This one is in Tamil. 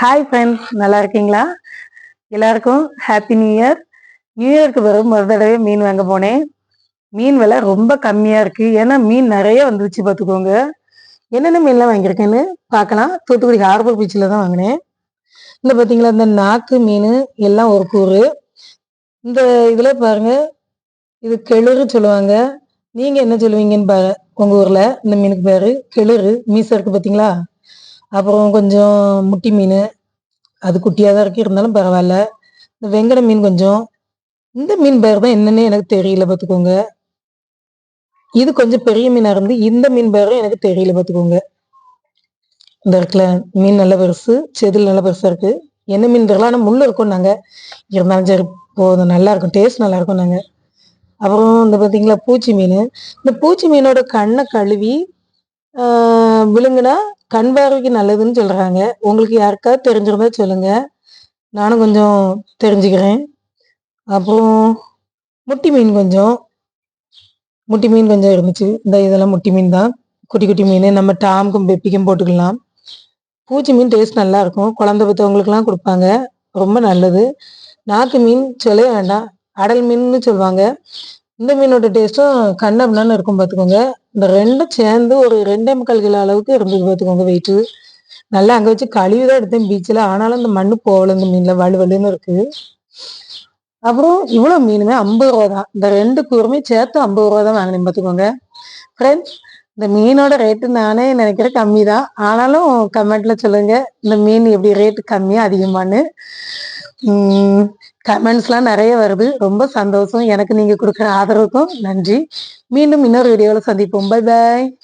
ஹாய் ஃப்ரெண்ட்ஸ் நல்லா இருக்கீங்களா எல்லாருக்கும் ஹாப்பி நியூ இயர் நியூ இயர்க்கு வரும் ஒரு தடவை மீன் வாங்க போனேன். மீன் விலை ரொம்ப கம்மியாக இருக்கு. ஏன்னா மீன் நிறைய வந்துருச்சு பார்த்துக்கோங்க. என்னென்ன மீன்லாம் வாங்கியிருக்கேன்னு பார்க்கலாம். தூத்துக்குடி ஹார்பர் பீச்சில் தான் வாங்கினேன். இந்த பார்த்தீங்களா இந்த நாக்கு மீன் எல்லாம் ஒரு கூறு. இந்த இதில் பாருங்கள் இது கெளுரு சொல்லுவாங்க. நீங்கள் என்ன சொல்லுவீங்கன்னு பாரு உங்கள் ஊரில் இந்த மீனுக்கு பேர். கெளுரு மீசருக்கு பார்த்தீங்களா? அப்புறம் கொஞ்சம் முட்டி மீன் அது குட்டியாக தான் இருக்கு. இருந்தாலும் பரவாயில்ல. இந்த வெங்கட மீன் கொஞ்சம் இந்த மீன் பேர் தான் என்னன்னு எனக்கு தெரியல பார்த்துக்கோங்க. இது கொஞ்சம் பெரிய மீனாக இருந்து இந்த மீன் பேரும் எனக்கு தெரியல பார்த்துக்கோங்க. இந்த இருக்குல்ல மீன் நல்ல பெருசு செதில் நல்ல பெருசாக இருக்கு. என்ன மீன் தெரியல ஆனால் முள்ளு இருக்கும் நாங்கள் இருந்தாலும் சரி போதும் நல்லா இருக்கும் டேஸ்ட் நல்லா இருக்கும் நாங்கள் அப்புறம் இந்த பார்த்தீங்களா பூச்சி மீன். இந்த பூச்சி மீனோட கண்ணை கழுவி விழுங்குனா கண் பார்வைக்கு நல்லதுன்னு சொல்கிறாங்க உங்களுக்கு யாருக்காவது தெரிஞ்சிருந்தா சொல்லுங்கள் நானும் கொஞ்சம் தெரிஞ்சுக்கிறேன். அப்புறம் முட்டி மீன் கொஞ்சம். முட்டி மீன் கொஞ்சம் இருந்துச்சு. இந்த இதெல்லாம் முட்டி மீன் தான். குட்டி குட்டி மீன். நம்ம டாமுக்கும் பெப்பிக்கும் போட்டுக்கலாம். பூச்சி மீன் டேஸ்ட் நல்லா இருக்கும். குழந்தை பெற்றவங்களுக்குலாம் கொடுப்பாங்க. ரொம்ப நல்லது. நாக்கு மீன் சொல்லவே வேண்டாம். அடல் மீன்னு சொல்லுவாங்க. இந்த மீனோட டேஸ்ட்டும் கண்ணப்னான்னு இருக்கும் பார்த்துக்கோங்க இந்த ரெண்டும் சேர்ந்து ஒரு ரெண்டே முக்கால் கிலோ அளவுக்கு இருந்தது பார்த்துக்கோங்க வெயிட்டு நல்லா அங்கே வச்சு கழுவி தான் எடுத்தேன் பீச்சில் ஆனாலும் இந்த மண்ணு போகல இந்த மீனில் வலுவலுன்னு வலுன்னு அப்புறம் இவ்வளோ மீனுமே ஐம்பது ரூபா தான். இந்த ரெண்டு கூறுமே சேர்த்து ஐம்பது ரூபா தான் வாங்கினேன் பார்த்துக்கோங்க ஃப்ரெண்ட்ஸ் இந்த மீனோட ரேட்டு நானே நினைக்கிறேன் கம்மி தான் ஆனாலும் கமெண்ட்ல சொல்லுங்க இந்த மீன் எப்படி ரேட்டு கம்மியா அதிகமான்னு. கமெண்ட்ஸ்லாம் நிறைய வருது. ரொம்ப சந்தோஷம். எனக்கு நீங்க கொடுக்குற ஆதரவுக்கும் நன்றி. மீண்டும் இன்னொரு வீடியோவில் சந்திப்போம். Bye bye